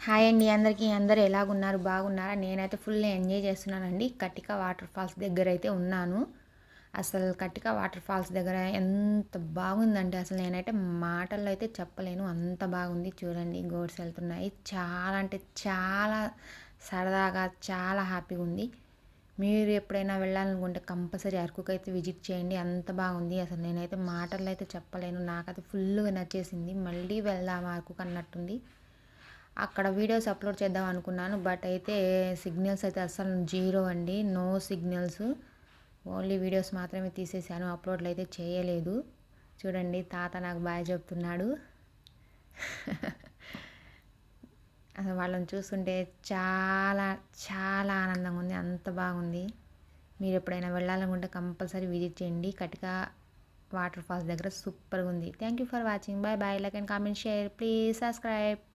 Hi అండి అందరికీ. అందరు ఎలాగున్నారు? బాగున్నారా? నేనైతే ఫుల్ ఎంజాయ్ చేస్తున్నానండి. కటిక వాటర్ ఫాల్స్ దగ్గర అయితే ఉన్నాను. అసలు కటిక వాటర్ ఫాల్స్ దగ్గర ఎంత బాగుందంటే అసలు నేనైతే మాటల్లో అయితే చెప్పలేను. అంత బాగుంది చూడండి. గోడ్స్ వెళ్తున్నాయి. చాలా అంటే చాలా సరదాగా చాలా హ్యాపీగా ఉంది. మీరు ఎప్పుడైనా వెళ్ళాలనుకుంటే కంపల్సరీ అరకుకు అయితే విజిట్ చేయండి. అంత బాగుంది. అసలు నేనైతే మాటల్లో అయితే చెప్పలేను. నాకైతే ఫుల్గా నచ్చేసింది. మళ్ళీ వెళ్దాం అరకుకు అన్నట్టుంది. అక్కడ వీడియోస్ అప్లోడ్ చేద్దాం అనుకున్నాను బట్ అయితే సిగ్నల్స్ అయితే అస్సలు జీరో అండి. No signals. ఓన్లీ వీడియోస్ మాత్రమే తీసేసాను అప్లోడ్లు అయితే చేయలేదు. చూడండి తాత నాకు బాగా చెప్తున్నాడు. అసలు వాళ్ళని చూస్తుంటే చాలా చాలా ఆనందంగా ఉంది అంత బాగుంది. మీరు ఎప్పుడైనా వెళ్ళాలనుకుంటే కంపల్సరీ విజిట్ చేయండి. కటిక వాటర్ ఫాల్స్ దగ్గర సూపర్గా ఉంది. Thank you for watching bye bye like and comment share please subscribe